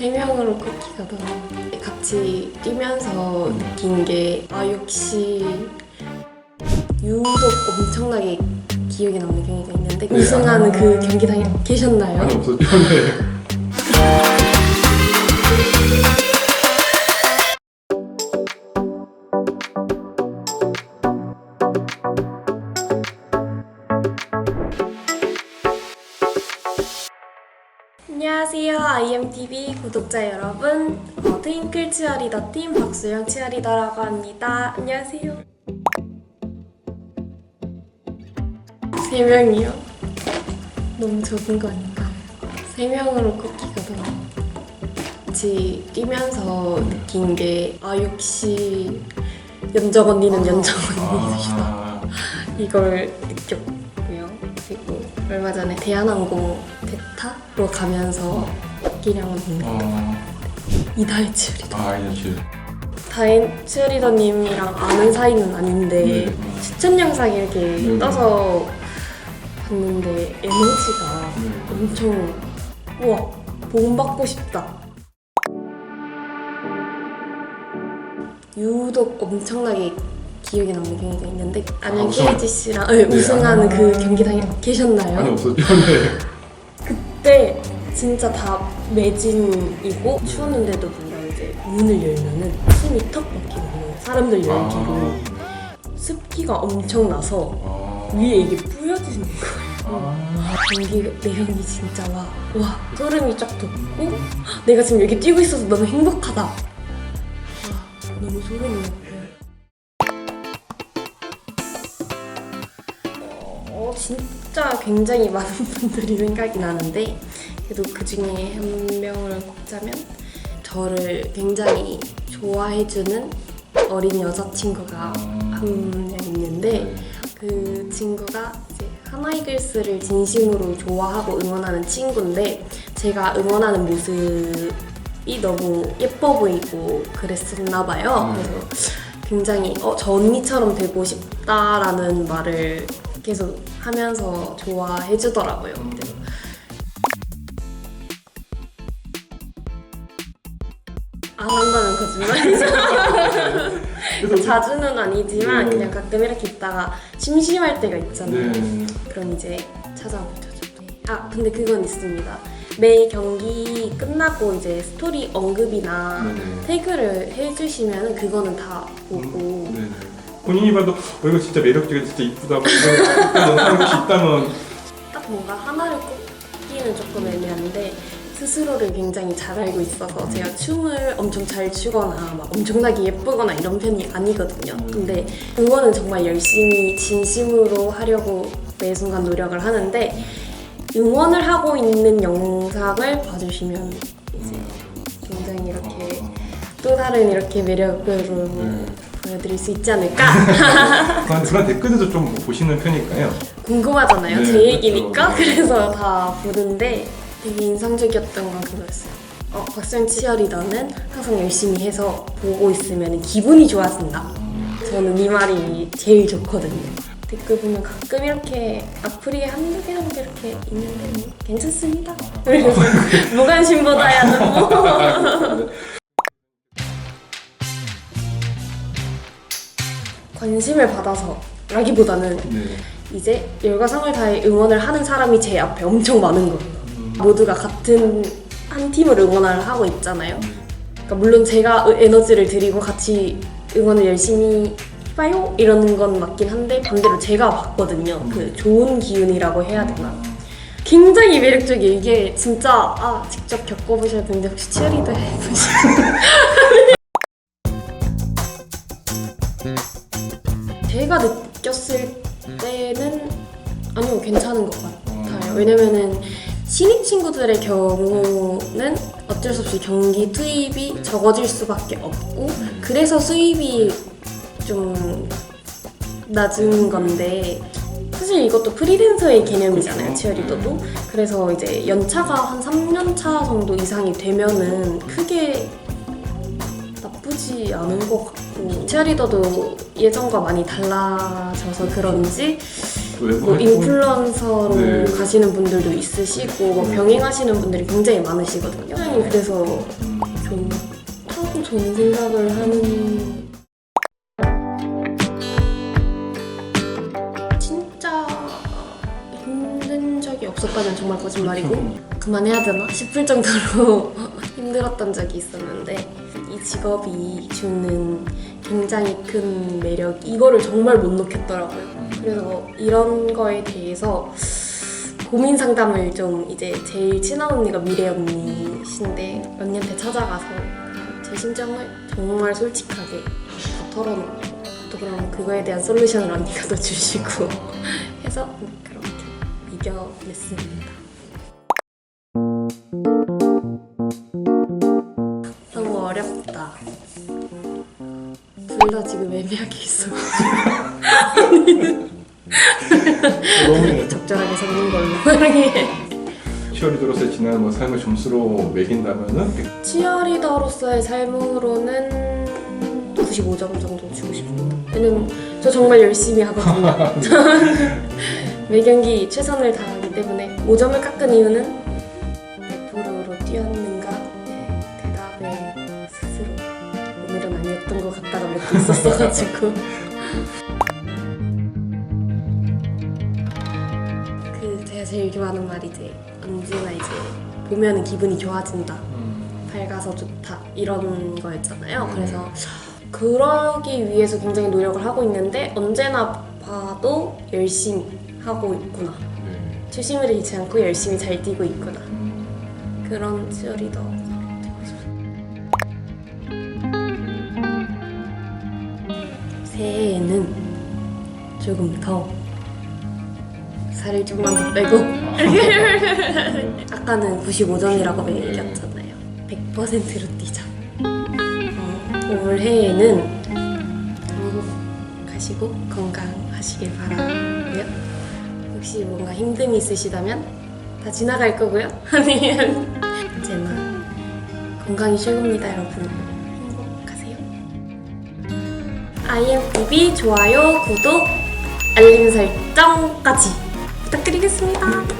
세 명으로 걷기가 너무 같이 뛰면서 느낀 게 아 역시 유독 엄청나게 기억에 남는 경기가 있는데 네, 우승하는 아. 그 경기장에 계셨나요? 아니 없었죠. 네. 안녕하세요 IMTV 구독자 여러분 어, 트윙클 치어리더 팀 박수영 치어리더라고 합니다 안녕하세요 세 명이요? 너무 적은 거 아닌가요? 세 명으로 걷기가 너무 같이 뛰면서 느낀 게 아 역시 연정 언니는 연정 언니이시다 아, 이걸 느꼈고요. 그리고 얼마 전에 대한항공 대타로 가면서 끼량을 본 어, 이다혜 치어리더. 아 이제 다혜 치어리더님이랑 아는 사이는 아닌데 네. 추천 영상 이렇게 네. 떠서 봤는데 에너지가 네. 엄청 우와 본받고 싶다. 유독 엄청나게 기억에 남는 경기가 있는데 안녕 아, 우승? KG 씨랑 네, 우승하는 아. 그 경기장에 계셨나요? 아니 없었죠. 네. 그때 진짜 다 매진이고 추웠는데도 불구하고 이제 문을 열면은 숨이 턱 막히거든요. 사람들 열기로 습기가 엄청 나서 아, 위에 이게 뿌려지는 거예요. 아, 경기 내용이 진짜 와, 와 소름이 쫙 돋고 내가 지금 여기 뛰고 있어서 너무 행복하다. 와 너무 소름이 어, 진짜 굉장히 많은 분들이 생각이 나는데 그래도 그 중에 한 명을 꼽자면 저를 굉장히 좋아해주는 어린 여자친구가 한 명 있는데 그 친구가 이제 하나이글스를 진심으로 좋아하고 응원하는 친구인데 제가 응원하는 모습이 너무 예뻐 보이고 그랬었나 봐요. 음. 그래서 굉장히 어, 저 언니처럼 되고 싶다라는 말을 계속 하면서 좋아해 주더라고요. 안 한다는 거짓말이죠. 자주는 아니지만 네. 그냥 가끔 이렇게 있다가 심심할 때가 있잖아요. 네. 그럼 이제 찾아보죠. 아 근데 그건 있습니다. 매 경기 끝나고 이제 스토리 언급이나 네네. 태그를 해주시면 그거는 다 보고 네. 본인이 봐도 어, 이거 진짜 매력적이다, 진짜 이쁘다, 뭐 이런 혹시 있다면 딱 뭔가 하나를 꼽기는 조금 애매한데 스스로를 굉장히 잘 알고 있어서 제가 춤을 엄청 잘 추거나 막 엄청나게 예쁘거나 이런 편이 아니거든요. 근데 그거는 정말 열심히 진심으로 하려고 매 순간 노력을 하는데 응원을 하고 있는 영상을 봐주시면 이제 굉장히 이렇게 또 다른 이렇게 매력으로 네. 보여드릴 수 있지 않을까 그런, 그런 댓글들도 좀 보시는 편일까요? 궁금하잖아요. 네, 제 그렇죠. 얘기니까 네. 그래서 다 보는데 되게 인상적이었던 건 그거였어요. 어, 박수영 치어리더는 항상 열심히 해서 보고 있으면 기분이 좋아진다. 저는 이 말이 제일 좋거든요. 댓글 보면 가끔 이렇게 악플이 한두 개 정도 이렇게 있는데 뭐 괜찮습니다. 무관심보다야 뭐 관심을 받아서라기보다는 네. 이제 열과성을 다해 응원을 하는 사람이 제 앞에 엄청 많은 거예요. 모두가 같은 한 팀을 응원을 하고 있잖아요. 그러니까 물론 제가 의- 에너지를 드리고 같이 응원을 열심히 해봐요 이러는 건 맞긴 한데 반대로 제가 봤거든요. 그 좋은 기운이라고 해야 되나? 굉장히 매력적이에요. 이게 진짜 아 직접 겪어보셔야 되는데 혹시 치어리더 해보시나 제가 느꼈을 때는 아니요 괜찮은 것 같아요. 왜냐면은 신입 친구들의 경우는 어쩔 수 없이 경기 투입이 적어질 수밖에 없고 그래서 수입이 좀 낮은 건데 사실 이것도 프리랜서의 개념이잖아요. 치어리더도. 그래서 이제 연차가 한 3년 차 정도 이상이 되면은 크게 나쁘지 않은 것 같고 치어리더도 예전과 많이 달라져서 그런지 뭐 활동 인플루언서로 네. 가시는 분들도 있으시고 뭐 네. 병행하시는 분들이 굉장히 많으시거든요. 굉장히 그래서 음, 좋다고 저는 생각을 하는 진짜 힘든 적이 없었다면 정말 거짓말이고 그만해야 되나 싶을 정도로 힘들었던 적이 있었는데 이 직업이 주는 굉장히 큰 매력 이거를 정말 못 놓겠더라고요. 그래서 이런 거에 대해서 고민 상담을 좀 이제 제일 친한 언니가 미래 언니신데 언니한테 찾아가서 제 심정을 정말 솔직하게 다 털어놓고 또 그럼 그거에 대한 솔루션을 언니가 또 주시고 해서 그렇게 이겨냈습니다. 어렵다. 둘 다 지금 애매하게 있어. 너무 적절하게 섞는 걸로. 치어리더로서의 지난 뭐 삶을 점수로 매긴다면은 치어리더로서의 삶으로는 95점 정도 주고 싶습니다. 왜냐면 저 정말 열심히 하거든요. 매 경기 최선을 다하기 때문에 5점을 깎은 이유는 100%로 뛰었는 아니었던 것 같다가 몇 개 있었어가지고 그 제가 제일 좋아하는 말이 이제 언제나 이제 보면은 기분이 좋아진다. 밝아서 좋다 이런 거였잖아요. 음. 그래서 그러기 위해서 굉장히 노력을 하고 있는데 언제나 봐도 열심히 하고 있구나. 네. 초심을 잃지 않고 열심히 잘 뛰고 있구나. 음, 그런 치어리더 새해에는 조금 더 살을 좀만 더 빼고 아까는 95점이라고 얘기했잖아요. 100%로 뛰자. 어, 올해에는 행복하시고 건강하시길 바라고요. 혹시 뭔가 힘듦이 있으시다면 다 지나갈 거고요. 아니면 언제나 건강이 최고입니다, 여러분. IMTV 좋아요, 구독, 알림 설정까지 부탁드리겠습니다.